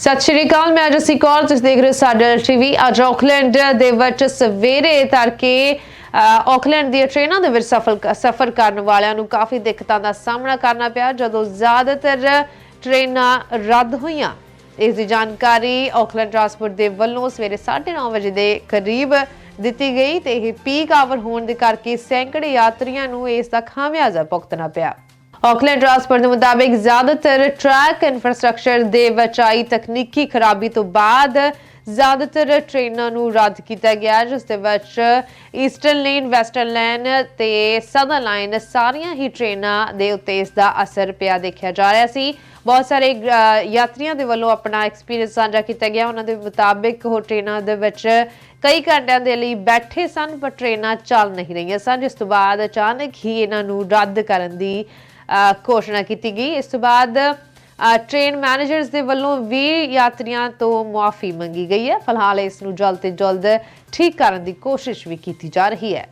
ਸਤਿ ਸ਼੍ਰੀ ਅਕਾਲ ਮੈਂ ਜਸੀ ਕੌਰ ਤੁਸੀਂ ਦੇਖ ਰਹੇ ਹੋ ਸਾਡਾ ਟੀਵੀ ਅੱਜ ਆਕਲੈਂਡ ਦੇ ਵਿੱਚ ਸਵੇਰੇ ਤੜਕੇ ਅ, ਆਕਲੈਂਡ ਦੀਆਂ ਟ੍ਰੇਨਾਂ ਦੇ ਵਿੱਚ ਸਫਰ ਸਫਰ ਕਰਨ ਵਾਲਿਆਂ ਨੂੰ ਕਾਫੀ ਦਿੱਕਤਾਂ ਦਾ ਸਾਹਮਣਾ ਕਰਨਾ ਪਿਆ। ਜਦੋਂ ਜ਼ਿਆਦਾਤਰ ਟ੍ਰੇਨਾਂ ਰੱਦ ਹੋਈਆਂ ਇਸ ਦੀ ਜਾਣਕਾਰੀ ਆਕਲੈਂਡ ਟਰਾਂਸਪੋਰਟ ਦੇ ਵੱਲੋਂ ਸਵੇਰੇ 9:30 ਵਜੇ ਦੇ ਕਰੀਬ ਦਿੱਤੀ ਗਈ ਤੇ ਇਹ ਪੀਕ ਆਵਰ ਹੋਣ ਦੇ ਕਰਕੇ ਸੈਂਕੜੇ ਯਾਤਰੀਆਂ ਨੂੰ ਇਸ ਦਾ ਖਾਮਿਆਜ਼ਾ ਭੁਗਤਣਾ ਪਿਆ। ਆਕਲੈਂਡ ਟਰਾਂਸਪੋਰਟ ਦੇ ਮੁਤਾਬਿਕ ਜ਼ਿਆਦਾਤਰ ਟਰੈਕ ਇਨਫਰਾਸਟ੍ਰਕਚਰ ਦੇ ਵਿੱਚ ਤਕਨੀਕੀ ਖਰਾਬੀ ਤੋਂ ਬਾਅਦ ਜ਼ਿਆਦਾਤਰ ਟ੍ਰੇਨਾਂ ਨੂੰ ਰੱਦ ਕੀਤਾ ਗਿਆ, ਜਿਸ ਦੇ ਵਿੱਚ ਈਸਟਰਨ ਲੇਨ ਵੈਸਟਰਨ ਲੇਨ ਤੇ ਸਦਰਨ ਲਾਈਨ ਸਾਰੀਆਂ ਹੀ ਟ੍ਰੇਨਾਂ ਦੇ ਉੱਤੇ ਇਸ ਦਾ ਅਸਰ ਪਿਆ ਦੇਖਿਆ ਜਾ ਰਿਹਾ ਸੀ। ਬਹੁਤ ਸਾਰੇ ਯਾਤਰੀਆਂ ਦੇ ਵੱਲੋਂ ਆਪਣਾ ਐਕਸਪੀਰੀਅੰਸ ਸਾਂਝਾ ਕੀਤਾ ਗਿਆ। ਉਹਨਾਂ ਦੇ ਮੁਤਾਬਿਕ ਉਹ ਟ੍ਰੇਨਾਂ ਦੇ ਵਿੱਚ ਕਈ ਘੰਟਿਆਂ ਦੇ ਲਈ ਬੈਠੇ ਸਨ, ਪਰ ਟ੍ਰੇਨਾਂ ਚੱਲ ਨਹੀਂ ਰਹੀਆਂ ਸਨ, ਜਿਸ ਤੋਂ ਬਾਅਦ ਅਚਾਨਕ ਹੀ ਇਹਨਾਂ ਨੂੰ ਰੱਦ ਕਰਨ ਦੀ ਘੋਸ਼ਣਾ ਕੀਤੀ ਗਈ। ਇਸ ਤੋਂ ਬਾਅਦ ਅ, ਟ੍ਰੇਨ ਮੈਨੇਜਰਸ ਦੇ ਵੱਲੋਂ ਵੀ ਯਾਤਰੀਆਂ ਤੋਂ ਮੁਆਫੀ ਮੰਗੀ ਗਈ ਹੈ। ਫਿਲਹਾਲ ਇਸ ਨੂੰ ਜਲਦ ਤੋਂ ਜਲਦ ਠੀਕ ਕਰਨ ਦੀ ਕੋਸ਼ਿਸ਼ ਵੀ ਕੀਤੀ ਜਾ ਰਹੀ ਹੈ।